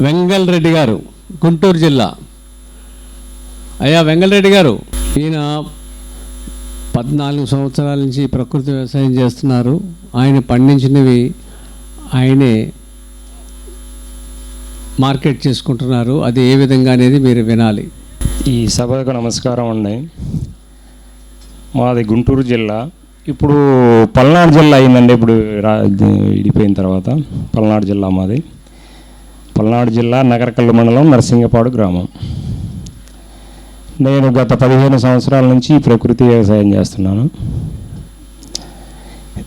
వెంగల్ రెడ్డి గారు గుంటూరు జిల్లా. అయ్యా వెంగల్ రెడ్డి గారు ఈయన పద్నాలుగు సంవత్సరాల నుంచి ప్రకృతి వ్యవసాయం చేస్తున్నారు. ఆయన పండించినవి ఆయనే మార్కెట్ చేసుకుంటున్నారు. అది ఏ విధంగా అనేది మీరు వినాలి. ఈ సభకు నమస్కారం అండి. మాది గుంటూరు జిల్లా. ఇప్పుడు పల్నాడు జిల్లా అయిందండి. ఇప్పుడు రా విడిపోయిన తర్వాత పల్నాడు జిల్లా మాది. పల్నాడు జిల్లా నగరకల్లు మండలం నరసింగపాడు గ్రామం. నేను గత పదిహేను సంవత్సరాల నుంచి ప్రకృతి వ్యవసాయం చేస్తున్నాను.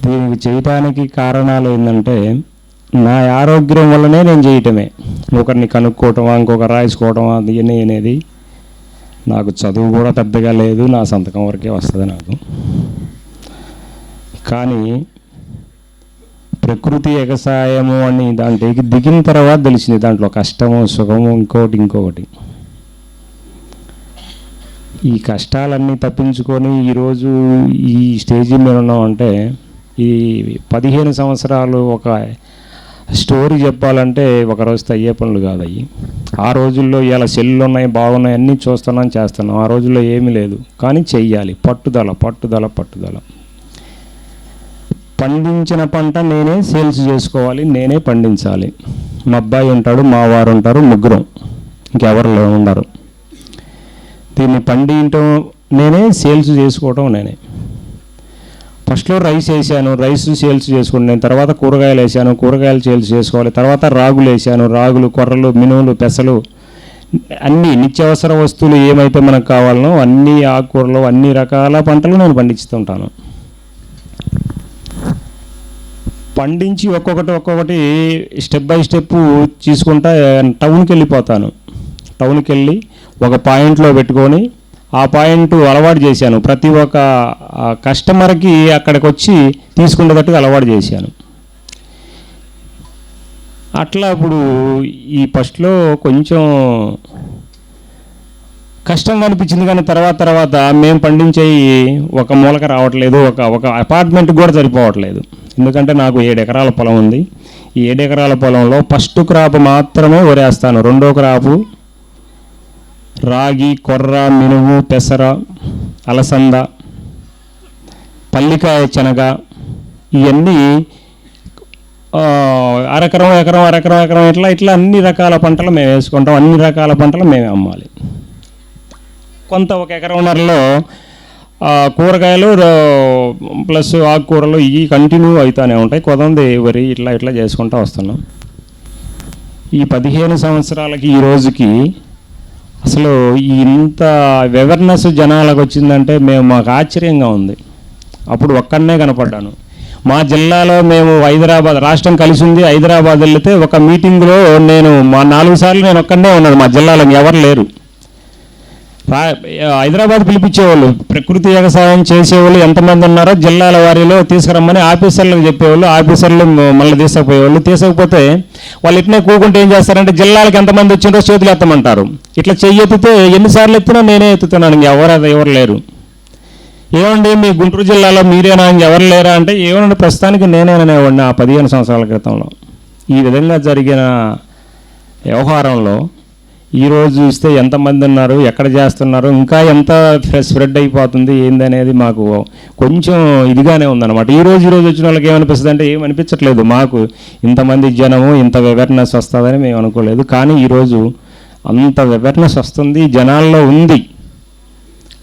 దీనికి చేయటానికి కారణాలు ఏంటంటే నా ఆరోగ్యం వల్లనే నేను చేయటమే. ఒకరిని కనుక్కోవటమా ఇంకొక రాయించుకోవటమా అది అనేది నాకు చదువు కూడా పెద్దగా లేదు నా సంతకం వరకే వస్తుంది నాకు. కానీ ప్రకృతి ఎగసాయము అని దాంట్లోకి దిగిన తర్వాత తెలిసింది దాంట్లో కష్టము సుఖము ఇంకోటి ఇంకొకటి. ఈ కష్టాలన్నీ తప్పించుకొని ఈరోజు ఈ స్టేజీ మీద ఉన్నామంటే ఈ పదిహేను సంవత్సరాలు ఒక స్టోరీ చెప్పాలంటే ఒక రోజు అయ్యే పనులు కాదు అవి ఆ రోజుల్లో ఇలా సెల్లు ఉన్నాయి బాగున్నాయి అన్నీ చూస్తున్నాం చేస్తున్నాం. ఆ రోజుల్లో ఏమీ లేదు. కానీ చెయ్యాలి. పట్టుదల పట్టుదల పట్టుదల. పండించిన పంట నేనే సేల్స్ చేసుకోవాలి నేనే పండించాలి. మా అబ్బాయి ఉంటాడు మా వారు ఉంటారు ముగ్గురం. ఇంకెవరు ఉండరు. దీన్ని పండించడం నేనే సేల్స్ చేసుకోవటం నేనే. ఫస్ట్లో రైస్ వేసాను రైస్ సేల్స్ చేసుకున్నాను తర్వాత కూరగాయలు వేసాను కూరగాయలు సేల్స్ చేసుకోవాలి తర్వాత రాగులు వేసాను రాగులు కొర్రలు మినువులు పెసలు అన్ని నిత్యావసర వస్తువులు ఏమైతే మనకు కావాలనో అన్ని ఆకుకూరలు అన్ని రకాల పంటలు నేను పండిస్తుంటాను పండించి ఒక్కొక్కటి ఒక్కొక్కటి స్టెప్ బై స్టెప్ తీసుకుంటా టౌన్కి వెళ్ళిపోతాను టౌన్కి వెళ్ళి ఒక పాయింట్లో పెట్టుకొని ఆ పాయింట్ అలవాటు చేశాను. ప్రతి ఒక్క కస్టమర్కి అక్కడికి వచ్చి తీసుకునేటట్టుగా అలవాటు చేశాను. అట్లా ఇప్పుడు ఈ ఫస్ట్లో కొంచెం కష్టంగా అనిపించింది కానీ తర్వాత తర్వాత మేము పండించేవి ఒక మూలక రావట్లేదు ఒక ఒక అపార్ట్మెంట్ కూడా సరిపోవట్లేదు. ఎందుకంటే నాకు ఏడు ఎకరాల పొలం ఉంది. ఈ ఏడు ఎకరాల పొలంలో ఫస్ట్ క్రాప్ మాత్రమే వరేస్తాను రెండో క్రాపు రాగి కొర్ర మినుము పెసర అలసంద పల్లికాయ శనగ ఇవన్నీ అరకరం ఎకరం అరకరం ఎకరం ఇట్లా ఇట్లా అన్ని రకాల పంటలు మేము వేసుకుంటాం. అన్ని రకాల పంటలు మేమే అమ్మాలి. కొంత ఒక ఎకరంన్నరలో కూరగాయలు ప్లస్ ఆకుకూరలు ఇవి కంటిన్యూ అవుతానే ఉంటాయి. కొదంది వరి ఇట్లా ఇట్లా చేసుకుంటూ వస్తున్నాం. ఈ పదిహేను సంవత్సరాలకి ఈ రోజుకి అసలు ఈ ఇంత అవేర్నెస్ జనాలకు వచ్చిందంటే మేము మాకు ఆశ్చర్యంగా ఉంది. అప్పుడు ఒక్కడనే కనపడ్డాను. మా జిల్లాలో మేము హైదరాబాద్ రాష్ట్రం కలిసి ఉంది. హైదరాబాద్ వెళ్తే ఒక మీటింగ్లో నేను మా నాలుగు సార్లు నేను ఒక్కడనే ఉన్నాను. మా జిల్లాలో ఎవరు లేరు. హైదరాబాద్ పిలిపించేవాళ్ళు. ప్రకృతి వ్యవసాయం చేసేవాళ్ళు ఎంతమంది ఉన్నారో జిల్లాల వారిలో తీసుకురమ్మని ఆఫీసర్లకు చెప్పేవాళ్ళు ఆఫీసర్లు మళ్ళీ తీసుకుపోయేవాళ్ళు. తీసుకపోతే వాళ్ళు ఇట్నే కూకుంటే ఏం చేస్తారంటే జిల్లాలకు ఎంతమంది వచ్చిందో చేతులు ఎత్తమంటారు. ఇట్లా చెయ్యి ఎత్తితే ఎన్నిసార్లు ఎత్తినా నేనే ఎత్తుతున్నాను ఎవరు అది ఎవరు లేరు. ఏమండి మీ గుంటూరు జిల్లాలో మీరేనా? ఇంకెవరు లేరా అంటే ఏమండి ప్రస్తుతానికి నేనేననేవాడిని ఆ పదిహేను సంవత్సరాల క్రితంలో. ఈ విధంగా జరిగిన వ్యవహారంలో ఈరోజు చూస్తే ఎంతమంది ఉన్నారు ఎక్కడ చేస్తున్నారు ఇంకా ఎంత స్ప్రెడ్ అయిపోతుంది ఏందనేది మాకు కొంచెం ఇదిగానే ఉందన్నమాట. ఈ రోజు ఈరోజు వచ్చిన వాళ్ళకి ఏమనిపిస్తుంది అంటే ఏమనిపించట్లేదు మాకు. ఇంతమంది జనము ఇంత అవేర్నెస్ వస్తుందని మేము అనుకోలేదు. కానీ ఈరోజు అంత అవేర్నెస్ వస్తుంది జనాల్లో ఉంది.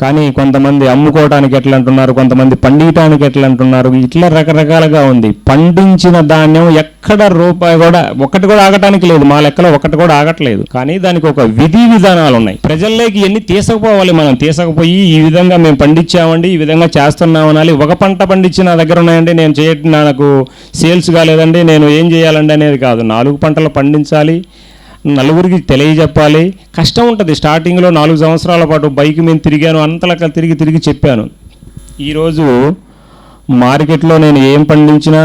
కానీ కొంతమంది అమ్ముకోవటానికి ఎట్లా అంటున్నారు కొంతమంది పండించడానికి ఎట్లా అంటున్నారు ఇట్లా రకరకాలుగా ఉంది. పండించిన ధాన్యం ఎక్కడ రూపాయి కూడా ఒకటి కూడా ఆగటానికి లేదు. మా లెక్కలో ఒకటి కూడా ఆగట్లేదు. కానీ దానికి ఒక విధి విధానాలు ఉన్నాయి. ప్రజల్లోకి ఎన్ని తీసుకుపోవాలి మనం? తీసుకుపోయి ఈ విధంగా మేము పండించామండి ఈ విధంగా చేస్తున్నాం అనాలి ఒక పంట పండించి నా దగ్గర ఉన్నాయండి నేను చేయటం నాకు సేల్స్ కాలేదండి నేను ఏం చేయాలండి అనేది కాదు. నాలుగు పంటలు పండించాలి. నలుగురికి తెలియజెప్పాలి. కష్టం ఉంటుంది. స్టార్టింగ్లో నాలుగు సంవత్సరాల పాటు బైక్ మీద తిరిగాను అంతలక తిరిగి తిరిగి చెప్పాను. ఈరోజు మార్కెట్లో నేను ఏం పండించినా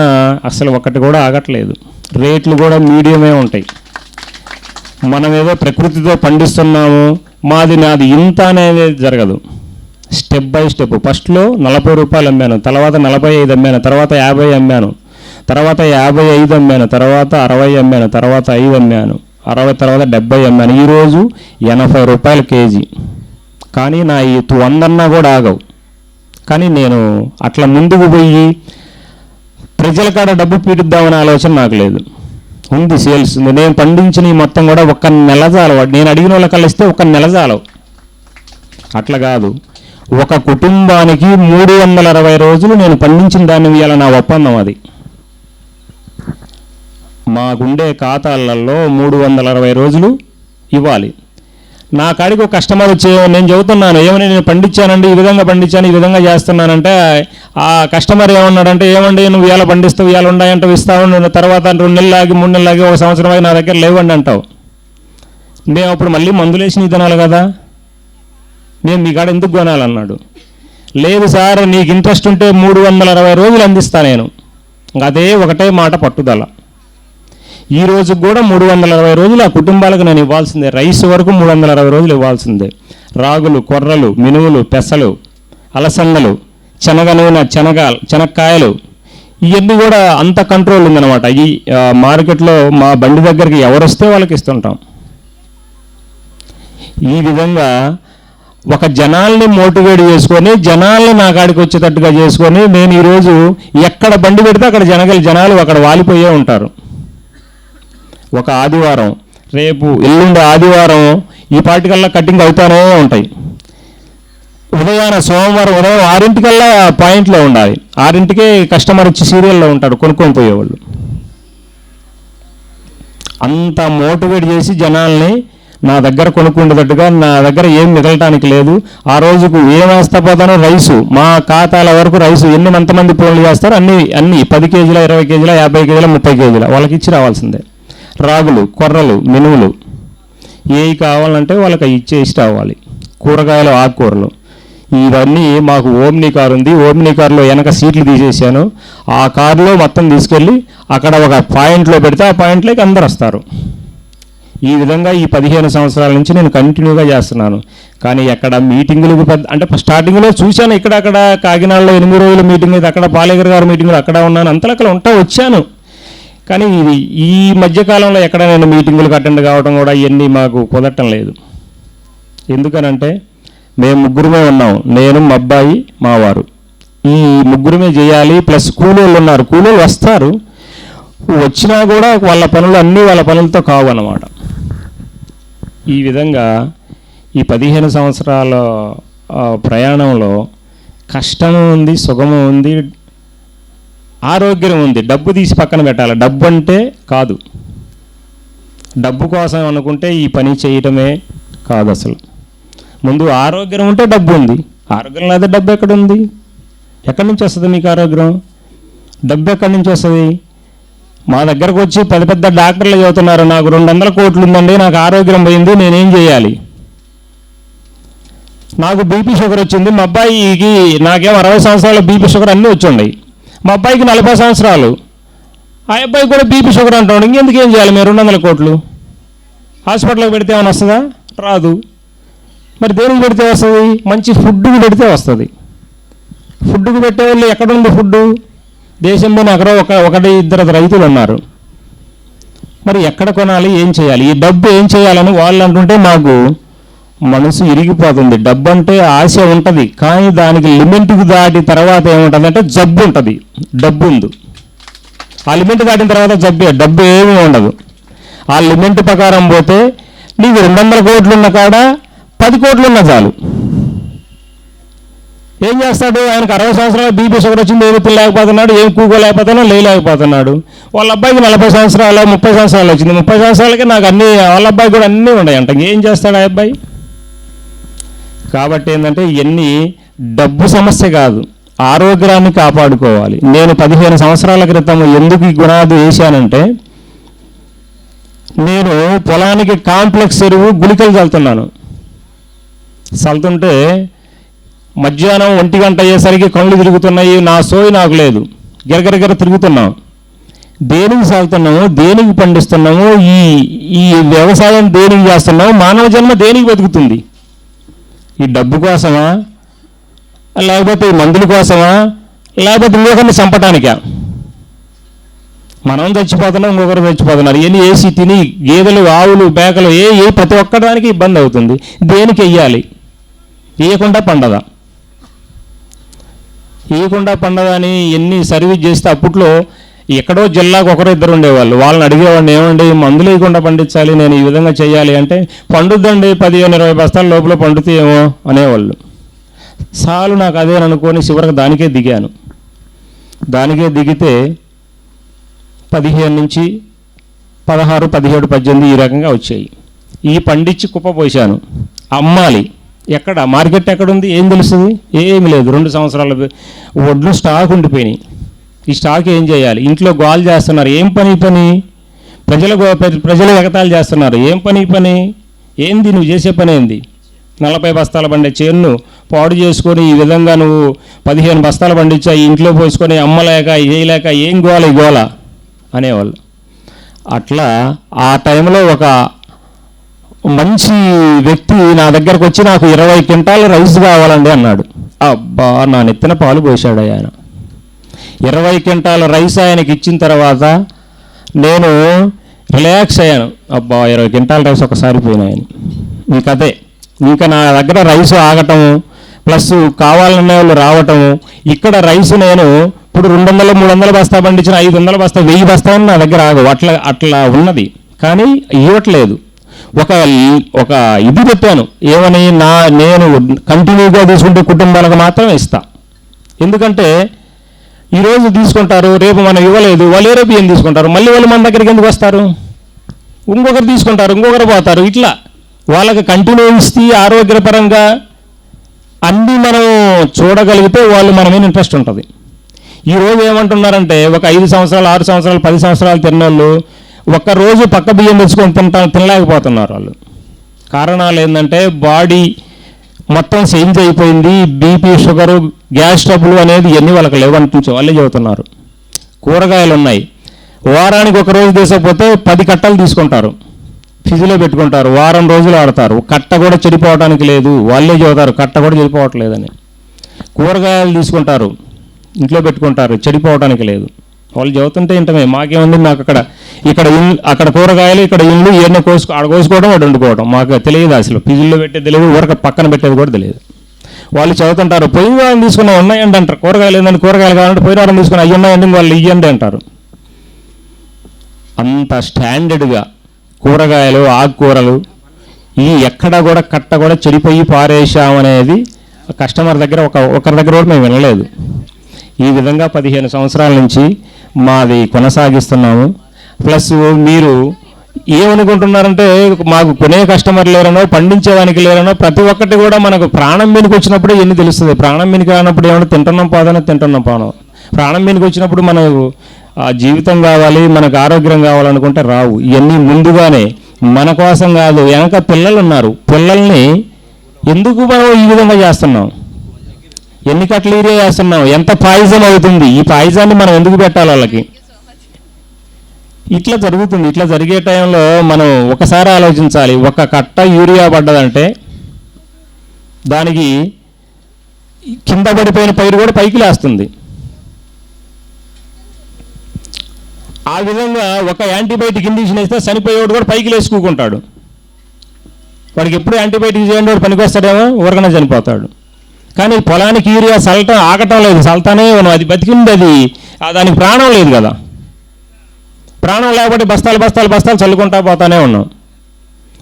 అసలు ఒకటి కూడా ఆగట్లేదు. రేట్లు కూడా మీడియమే ఉంటాయి. మనం ఏదో ప్రకృతితో పండిస్తున్నాము మాది నాది ఇంత అనేది జరగదు. Step by step. ఫస్ట్లో నలభై రూపాయలు అమ్మాను తర్వాత నలభై ఐదు అమ్మాను తర్వాత యాభై అమ్మాను తర్వాత యాభై ఐదు అమ్మాను తర్వాత అరవై అమ్మాను తర్వాత ఐదు అమ్మాను. అరవై తర్వాత డెబ్బై అమ్మాను. ఈరోజు ఎనభై రూపాయలు కేజీ. కానీ నా ఈ వందన్నా కూడా ఆగవు. కానీ నేను అట్లా ముందుకు పోయి ప్రజల కాడ డబ్బు పీడిద్దామనే ఆలోచన నాకు లేదు. ఉంది సేల్స్. ఉంది నేను పండించిన ఈ మొత్తం కూడా ఒక నెల చాలవు. నేను అడిగిన వాళ్ళకల్లా కలిస్తే ఒక నెల చాలవు. అట్లా కాదు. ఒక కుటుంబానికి మూడు వందల అరవై రోజులు నేను పండించిన దాన్ని ఇవ్వాలి నా ఒప్పందం అది. మాకుండే ఖాతాలలో మూడు వందల అరవై రోజులు ఇవ్వాలి. నా కాడికి ఒక కస్టమర్ వచ్చి నేను చెబుతున్నాను ఏమని నేను పండించానండి? ఈ విధంగా పండించాను ఈ విధంగా చేస్తున్నానంటే ఆ కస్టమర్ ఏమన్నాడంటే ఏమండి నువ్వు ఇలా పండిస్తావు ఇలా ఉన్నాయంటే ఇస్తావు నువ్వు తర్వాత రెండు నెలలు ఆగి మూడు నెలలు ఆగి ఒక సంవత్సరం ఆగి నా దగ్గర లేవండి అంటావు. మేము అప్పుడు మళ్ళీ మందులేసిన వేసి తినాలి కదా? నేను మీ కాడ ఎందుకు కొనాలన్నాడు? లేదు సార్ నీకు ఇంట్రెస్ట్ ఉంటే మూడు వందల అరవై రోజులు అందిస్తా నేను. అదే ఒకటే మాట పట్టుదల. ఈ రోజు కూడా మూడు వందల అరవై రోజులు ఆ కుటుంబాలకు నేను ఇవ్వాల్సిందే. రైస్ వరకు మూడు వందల అరవై రోజులు ఇవ్వాల్సిందే. రాగులు కొర్రలు మినుములు పెసలు అలసందలు శనగ నూనె శనగ శనక్కాయలు ఇవన్నీ కూడా అంత కంట్రోల్ ఉందన్నమాట. ఈ మార్కెట్లో మా బండి దగ్గరికి ఎవరు వస్తే వాళ్ళకి ఇస్తుంటాం. ఈ విధంగా ఒక జనాల్ని మోటివేట్ చేసుకొని జనాల్ని నా కాడికి వచ్చేటట్టుగా చేసుకొని నేను ఈరోజు ఎక్కడ బండి పెడితే అక్కడ జనగలు జనాలు అక్కడ వాలిపోయే ఉంటారు. ఒక ఆదివారం. రేపు ఎల్లుండి ఆదివారం ఈ పాటికల్లా కటింగ్ అవుతానే ఉంటాయి. ఉదయాన సోమవారం ఉదయం ఆరింటికల్లా పాయింట్లో ఉండాలి. ఆరింటికే కస్టమర్ వచ్చి సీరియల్లో ఉంటాడు కొనుక్కొని పోయేవాళ్ళు. అంత మోటివేట్ చేసి జనాల్ని నా దగ్గర కొనుక్కుండేటట్టుగా నా దగ్గర ఏం మిగలటానికి లేదు. ఆ రోజుకు ఏం వేస్తా పోతానో రైసు మా ఖాతాల వరకు రైసు ఎన్ని మంతమంది ఫోన్లు చేస్తారో అన్ని అన్ని పది కేజీల ఇరవై కేజీల యాభై కేజీల ముప్పై కేజీల వాళ్ళకి ఇచ్చి రావాల్సిందే. రాగులు కొర్రలు మినుములు ఏవి కావాలంటే వాళ్ళకి అవి ఇష్టవాలి కూరగాయలు ఆకుకూరలు. ఇవన్నీ మాకు ఓమ్ని కారు ఉంది. ఓమ్ని కారులో వెనక సీట్లు తీసేసాను. ఆ కారులో మొత్తం తీసుకెళ్ళి అక్కడ ఒక పాయింట్లో పెడితే ఆ పాయింట్లోకి అందరు వస్తారు. ఈ విధంగా ఈ పదిహేను సంవత్సరాల నుంచి నేను కంటిన్యూగా చేస్తున్నాను. కానీ ఎక్కడ మీటింగులకు పెద్ద అంటే స్టార్టింగ్లో చూశాను ఇక్కడ అక్కడ కాకినాడలో ఎనిమిది రోజుల మీటింగ్ అయితే అక్కడ పాలేకర్ గారు మీటింగ్లో అక్కడ ఉన్నాను. అంతలో అక్కడ ఉంటా వచ్చాను. కానీ ఇది ఈ మధ్యకాలంలో ఎక్కడ నేను మీటింగులకు అటెండ్ కావడం కూడా ఇవన్నీ మాకు కుదరటం లేదు. ఎందుకనంటే మేము ముగ్గురమే ఉన్నాం. నేను మా అబ్బాయి మా వారు. ఈ ముగ్గురమే చేయాలి ప్లస్ కూలోళ్ళు ఉన్నారు. కూలోళ్ళు వస్తారు. వచ్చినా కూడా వాళ్ళ పనులు అన్నీ వాళ్ళ పనులతో కావు అన్నమాట. ఈ విధంగా ఈ పదిహేను సంవత్సరాల ప్రయాణంలో కష్టం ఉంది సుఖము ఉంది ఆరోగ్యం ఉంది డబ్బు తీసి పక్కన పెట్టాలి. డబ్బు అంటే కాదు. డబ్బు కోసం అనుకుంటే ఈ పని చేయటమే కాదు అసలు. ముందు ఆరోగ్యం ఉంటే డబ్బు ఉంది. ఆరోగ్యం లేదా డబ్బు ఎక్కడ ఉంది? ఎక్కడి నుంచి వస్తుంది మీకు ఆరోగ్యం? డబ్బు ఎక్కడి నుంచి వస్తుంది? మా దగ్గరకు వచ్చి పెద్ద పెద్ద డాక్టర్లు చదువుతున్నారు. నాకు రెండు వందల కోట్లు ఉందండి నాకు ఆరోగ్యం పోయింది నేనేం చేయాలి? నాకు బీపీ షుగర్ వచ్చింది. మా అబ్బాయికి నాకేం అరవై సంవత్సరాల బీపీ షుగర్ అన్నీ వచ్చున్నాయి మా అబ్బాయికి నలభై సంవత్సరాలు. ఆ అబ్బాయికి కూడా బీపీ షుగర్ అంటాడు ఇంకెందుకు ఏం చేయాలి మీరు? రెండు వందల కోట్లు. హాస్పిటల్కి పెడితే ఏమైనా వస్తుందా? రాదు. మరి దేనికి పెడితే వస్తుంది? మంచి ఫుడ్కి పెడితే వస్తుంది. ఫుడ్కి పెట్టే వాళ్ళు ఎక్కడుంది ఫుడ్ దేశంలోని ఎక్కడో ఒక ఒకటి ఇద్దరు రైతులు ఉన్నారు. మరి ఎక్కడ కొనాలి? ఏం చేయాలి? ఈ డబ్బు ఏం చేయాలని వాళ్ళు అంటుంటే మాకు మనసు ఇరిగిపోతుంది. డబ్బు అంటే ఆశ ఉంటుంది. కానీ దానికి లిమిట్కి దాటి తర్వాత ఏముంటుంది అంటే జబ్బు ఉంటుంది. డబ్బు ఉంది. ఆ లిమిట్ దాటిన తర్వాత జబ్బే డబ్బు ఏమీ ఉండదు. ఆ లిమిట్ ప్రకారం పోతే నీకు రెండు వందల కోట్లు ఉన్న కాడ పది కోట్లు ఉన్న చాలు. ఏం చేస్తాడు? ఆయనకు అరవై సంవత్సరాలు బీపీ షుగర్ వచ్చింది ఏమి తినలేకపోతున్నాడు ఏం కూకోలేకపోతున్నాడు లేయలేకపోతున్నాడు. వాళ్ళ అబ్బాయికి నలభై సంవత్సరాలు ముప్పై సంవత్సరాలు వచ్చింది. ముప్పై సంవత్సరాలకి నాకు అన్ని వాళ్ళ అబ్బాయి కూడా అన్నీ ఉన్నాయంట. ఏం చేస్తాడు ఆ అబ్బాయి? కాబట్టి ఏంటంటే ఇవన్నీ డబ్బు సమస్య కాదు. ఆరోగ్యాన్ని కాపాడుకోవాలి. నేను పదిహేను సంవత్సరాల క్రితం ఎందుకు ఈ గుణాది వేశానంటే నేను పొలానికి కాంప్లెక్స్ ఎరువు గుళికలు చల్లుతున్నాను. చల్లుతుంటే మధ్యాహ్నం ఒంటి గంట అయ్యేసరికి కళ్ళు తిరుగుతున్నాయి నా సోయి నాకు లేదు. గిరగిరగిర తిరుగుతున్నాం. దేనికి సాగుతున్నాము దేనికి పండిస్తున్నాము? ఈ ఈ వ్యవసాయం దేనికి చేస్తున్నాము? మానవ జన్మ దేనికి బతుకుతుంది? ఈ డబ్బు కోసమా? లేకపోతే ఈ మందుల కోసమా? లేకపోతే ఇంకొకరిని చంపటానికా? మనం చచ్చిపోతున్నాం ఇంకొకరు చచ్చిపోతున్నారు. ఎన్ని వేసి తిని గేదెలు ఆవులు బేకలు ఏ ఏ ప్రతి ఒక్కడానికి ఇబ్బంది అవుతుంది. దేనికి వెయ్యాలి? వేయకుండా పండదా? వేయకుండా పండదని ఎన్ని సర్వీస్ చేస్తే అప్పట్లో ఎక్కడో జిల్లాకు ఒకరు ఇద్దరు ఉండేవాళ్ళు. వాళ్ళని అడిగేవాడిని ఏమండి మందులు ఇవ్వకుండా పండించాలి నేను ఈ విధంగా చేయాలి అంటే పండుద్దండి పదిహేను ఇరవై బస్తాల లోపల పండుతాయేమో అనేవాళ్ళు. చాలు నాకు అదే అనుకొని చివరికి దానికే దిగాను. దానికే దిగితే పదిహేను నుంచి పదహారు పదిహేడు పద్దెనిమిది ఈ రకంగా వచ్చాయి. ఈ పండించి కుప్పపోసాను అమ్మాలి. ఎక్కడ? మార్కెట్ ఎక్కడుంది? ఏం తెలుస్తుంది? ఏమి లేదు. రెండు సంవత్సరాల వడ్లు స్టాక్ ఉండిపోయినాయి. ఈ స్టాక్ ఏం చేయాలి? ఇంట్లో గోల్ చేస్తున్నారు. ఏం పని పని? ప్రజలు గో- ప్రజలు ఎగతాళి చేస్తున్నారు. ఏం పని పని? ఏంది? నువ్వు చేసే పని ఏంది? నలభై బస్తాలు పండే చేను పాడు చేసుకొని ఈ విధంగా నువ్వు పదిహేను బస్తాలు పండించా ఇంట్లో పోసుకొని అమ్మలేక చేయలేక ఏం గోల ఈ గోల? అనేవాళ్ళు. అట్లా ఆ టైంలో ఒక మంచి వ్యక్తి నా దగ్గరకు వచ్చి నాకు ఇరవై క్వింటాల రైస్ కావాలండి అన్నాడు. అబ్బా నా నెత్తిన పాలు పోసాడు ఆయన. ఇరవై క్వింటాల రైస్ ఆయనకి ఇచ్చిన తర్వాత నేను రిలాక్స్ అయ్యాను. అబ్బా ఇరవై క్వింటాల రైస్ ఒకసారి పోయినాయని. ఇంక అదే. ఇంకా నా దగ్గర రైస్ ఆగటము ప్లస్ కావాలనే వాళ్ళు రావటము ఇక్కడ రైస్ నేను ఇప్పుడు రెండు వందల మూడు వందల బస్తా పండించిన ఐదు వందల బస్తా వెయ్యి బస్తా అని నా దగ్గర ఆగవు. అట్లా అట్లా ఉన్నది. కానీ ఇవ్వట్లేదు. ఒక ఒక ఇది పెట్టాను ఏమని నా నేను కంటిన్యూగా తీసుకుంటే కుటుంబాలకు మాత్రమే ఇస్తా. ఎందుకంటే ఈరోజు తీసుకుంటారు రేపు మనం ఇవ్వలేదు వాళ్ళు ఏ రేపు ఏం తీసుకుంటారు? మళ్ళీ వాళ్ళు మన దగ్గరికి ఎందుకు వస్తారు? ఇంకొకరు తీసుకుంటారు ఇంకొకరు పోతారు ఇట్లా. వాళ్ళకి కంటిన్యూ ఆరోగ్యపరంగా అన్నీ మనం చూడగలిగితే వాళ్ళు మన మీద ఇంట్రెస్ట్ ఉంటుంది. ఈ రోజు ఏమంటున్నారంటే ఒక ఐదు సంవత్సరాలు ఆరు సంవత్సరాలు పది సంవత్సరాలు తిన్నోళ్ళు ఒక్క రోజు పక్క బియ్యం తెచ్చుకొని తింటా తినలేకపోతున్నారు వాళ్ళు. కారణాలు ఏంటంటే బాడీ మొత్తం చేంజ్ అయిపోయింది బీపీ షుగరు గ్యాస్ ట్రబుల్ అనేది ఇవన్నీ వాళ్ళకి లేవంటుంచే వాళ్ళే చెబుతున్నారు కూరగాయలు ఉన్నాయి. వారానికి ఒక రోజు తీసకపోతే పది కట్టలు తీసుకుంటారు. ఫ్రిడ్జ్లో పెట్టుకుంటారు. వారం రోజులు ఆడతారు. కట్ట కూడా చెడిపోవడానికి లేదు. వాళ్ళే చెబుతారు కట్ట కూడా చెడిపోవట్లేదని. కూరగాయలు తీసుకుంటారు. ఇంట్లో పెట్టుకుంటారు. చెడిపోవడానికి లేదు. వాళ్ళు చదువుతుంటే ఇంటమే మాకేముంది? మాకు అక్కడ ఇక్కడ అక్కడ కూరగాయలు ఇక్కడ ఇల్లు ఇవన్నీ కోసుకో ఆడ కోసుకోవడం వాడు వండుకోవడం. మాకు తెలియదు అసలు. పిజుల్లో పెట్టేది తెలియదు ఊరక పక్కన పెట్టేది కూడా తెలియదు. వాళ్ళు చదువుతుంటారు పోయిన వారం తీసుకున్న ఉన్నాయండి అంటారు. కూరగాయలు ఏంటంటే కూరగాయలు కావాలంటే పోయిన వారం తీసుకున్న అవి ఉన్నాయండి వాళ్ళు ఇవ్వండి అంటారు. అంత స్టాండర్డ్గా కూరగాయలు ఆకుకూరలు ఇవి ఎక్కడ కూడా కట్ట కూడా చెడిపోయి పారేశామనేది కస్టమర్ దగ్గర ఒక ఒకరి దగ్గర కూడా మేము వినలేదు. ఈ విధంగా పదిహేను సంవత్సరాల నుంచి మాది కొనసాగిస్తున్నాము. ప్లస్ మీరు ఏమనుకుంటున్నారంటే మాకు కొనే కస్టమర్ లేరనో పండించేదానికి లేరనో ప్రతి ఒక్కటి కూడా మనకు ప్రాణం మీదకి వచ్చినప్పుడు ఎన్ని తెలుస్తుంది. ప్రాణం మీదకి రానప్పుడు ఏమైనా తింటున్నాం పోదనో తింటున్నాం పోను. ప్రాణం మీదకి వచ్చినప్పుడు మనకు ఆ జీవితం కావాలి మనకు ఆరోగ్యం కావాలనుకుంటే రావు. ఇవన్నీ ముందుగానే మన కోసం కాదు వెనక పిల్లలు ఉన్నారు పిల్లల్ని ఎందుకు మనం ఈ విధంగా చేస్తున్నాం? ఎన్ని కట్టలు ఏరియా చేస్తున్నాం. ఎంత పాయిజన్ అవుతుంది? ఈ పాయిజాన్ని మనం ఎందుకు పెట్టాలి వాళ్ళకి? ఇట్లా జరుగుతుంది. ఇట్లా జరిగే టైంలో మనం ఒకసారి ఆలోచించాలి. ఒక కట్ట యూరియా పడ్డదంటే దానికి కింద పడిపోయిన పైరు కూడా పైకి లేస్తుంది. ఆ విధంగా ఒక యాంటీబయాటిక్ ఇంజక్షన్ వేస్తే చనిపోయేవాడు కూడా పైకి లేచుకుంటాడు వాడికి ఎప్పుడు యాంటీబయాటిక్ చేయండి వాడు పనికి వస్తాడేమో ఊరకనే చనిపోతాడు. కానీ పొలానికి యూరియా చల్లటం ఆగటం లేదు. చల్తానే ఉన్నాం అది బతికింది అది దానికి ప్రాణం లేదు కదా. ప్రాణం లేకపోతే బస్తాలు బస్తాలు బస్తాలు చల్లుకుంటా పోతానే ఉన్నాం.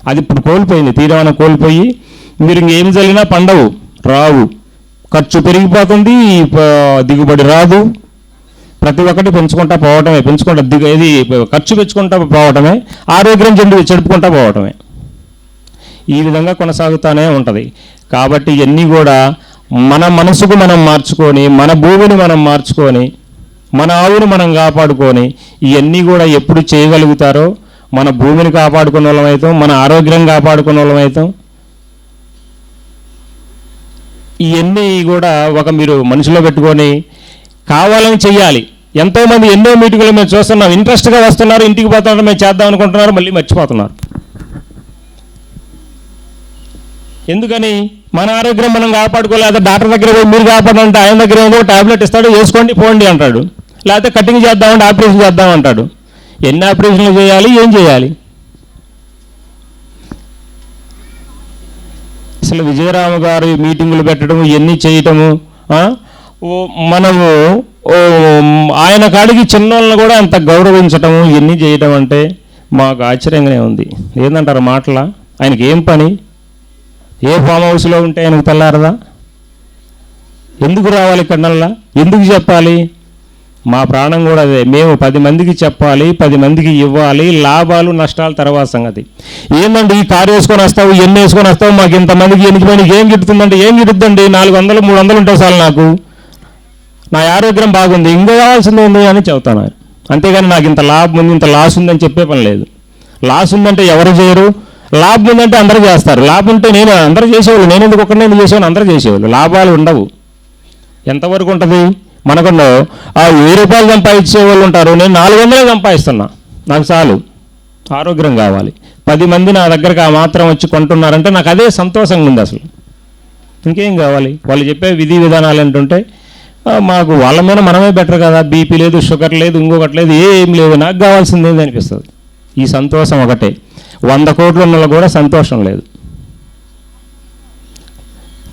అది ఇప్పుడు కోల్పోయింది. తీర్మానం కోల్పోయి మీరు ఇంకేం చల్లినా పండవు. రావు. ఖర్చు పెరిగిపోతుంది. దిగుబడి రాదు. ప్రతి ఒక్కటి పెంచుకుంటా పోవటమే. పెంచుకుంటా దిగు ఇది ఖర్చు పెంచుకుంటా పోవటమే. ఆరోగ్యం చెండు చెడుపుకుంటా పోవటమే. ఈ విధంగా కొనసాగుతూనే ఉంటుంది. కాబట్టి ఇవన్నీ కూడా మన మనసుకు మనం మార్చుకొని మన భూమిని మనం మార్చుకొని మన ఆవును మనం కాపాడుకొని ఇవన్నీ కూడా ఎప్పుడు చేయగలుగుతారో మన భూమిని కాపాడుకున్న వాళ్ళం అవుతాం మన ఆరోగ్యం కాపాడుకున్న వాళ్ళం అవుతాం. ఇవన్నీ కూడా ఒక మీరు మనసులో పెట్టుకొని కావాలని చెయ్యాలి. ఎంతోమంది ఎన్నో మీటింగులు మేము చూస్తున్నాం ఇంట్రెస్ట్గా వస్తున్నారు ఇంటికి పోతున్నారు మేము చేద్దాం అనుకుంటున్నారు మళ్ళీ మర్చిపోతున్నారు. ఎందుకని? మన ఆరోగ్యం మనం కాపాడుకోలేదు డాక్టర్ దగ్గర పోయి మీరు కాపాడంటే ఆయన దగ్గర ఏదో టాబ్లెట్ ఇస్తాడు వేసుకోండి పోండి అంటాడు. లేకపోతే కటింగ్ చేద్దామంటే ఆపరేషన్ చేద్దామంటాడు ఎన్ని ఆపరేషన్లు చేయాలి ఏం చేయాలి? అసలు విజయరామ గారు మీటింగులు పెట్టడం ఇవన్నీ చేయటము మనము ఓ ఆయన కాడికి చిన్నోళ్ళని కూడా అంత గౌరవించటము ఇవన్నీ చేయటం అంటే మాకు ఆశ్చర్యంగానే ఉంది. ఏంటంటారు మాటల? ఆయనకి ఏం పని? ఏ ఫామ్ హౌస్లో ఉంటే ఆయనకు తెల్లారదా? ఎందుకు రావాలి కన్నల్లా? ఎందుకు చెప్పాలి? మా ప్రాణం కూడా అదే. మేము పది మందికి చెప్పాలి పది మందికి ఇవ్వాలి లాభాలు నష్టాలు తర్వాత సంగతి. ఏందండి ఈ కారు వేసుకొని వస్తావు ఎన్ని వేసుకొని వస్తావు? మాకు ఇంతమందికి ఎనికి మందికి ఏం గిడుతుందంటే ఏం గిట్టుద్దండి నాలుగు వందలు మూడు వందలు ఉంటావు సార్ నాకు. నా ఆరోగ్యం బాగుంది ఇంకా కావాల్సింది ఉంది అని చెబుతాను. అంతేగాని నాకు ఇంత లాభం ఉంది ఇంత లాస్ ఉందని చెప్పే పని లేదు. లాస్ ఉందంటే ఎవరు చేయరు? లాభం ఉందంటే అందరూ చేస్తారు. లాభం ఉంటే నేను అందరూ చేసేవాళ్ళు. నేను ఎందుకు ఒక్కడిని ఎందుకు చేసేవాళ్ళు అందరూ చేసేవాళ్ళు. లాభాలు ఉండవు. ఎంతవరకు ఉంటుంది? మనకున్న ఆ వెయ్యి రూపాయలు సంపాదించే వాళ్ళు ఉంటారు. నేను నాలుగు వందలే సంపాదిస్తున్నా. నాకు చాలు. ఆరోగ్యం కావాలి. పది మంది నా దగ్గరకు ఆ మాత్రం వచ్చి కొంటున్నారంటే నాకు అదే సంతోషంగా ఉంది అసలు. ఇంకేం కావాలి? వాళ్ళు చెప్పే విధి విధానాలు ఏంటంటే మాకు వాళ్ళ మీద మనమే బెటర్ కదా. బీపీ లేదు షుగర్ లేదు ఇంకొకటి లేదు ఏం లేదు నాకు కావాల్సింది అనిపిస్తుంది? ఈ సంతోషం ఒకటే. వంద కోట్లు ఉన్న కూడా సంతోషం లేదు.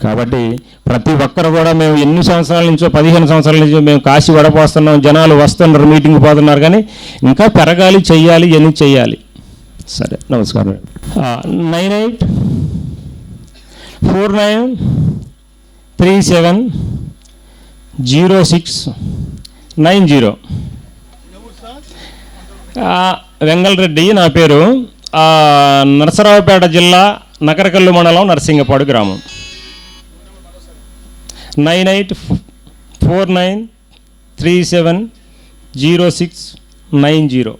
కాబట్టి ప్రతి ఒక్కరు కూడా మేము ఎన్ని సంవత్సరాల నుంచో పదిహేను సంవత్సరాల నుంచో మేము కాశీ వడపోస్తున్నాం జనాలు వస్తున్నారు మీటింగ్ పోతున్నారు కానీ ఇంకా పెరగాలి చెయ్యాలి ఎన్ని చెయ్యాలి. సరే నమస్కారం. Nine eight four nine three seven zero six nine zero. Vengalareddy నా పేరు. నరసరావుపేట జిల్లా నకరకల్లు మండలం నరసింగపాడు గ్రామం. Nine eight four nine three seven zero six nine zero.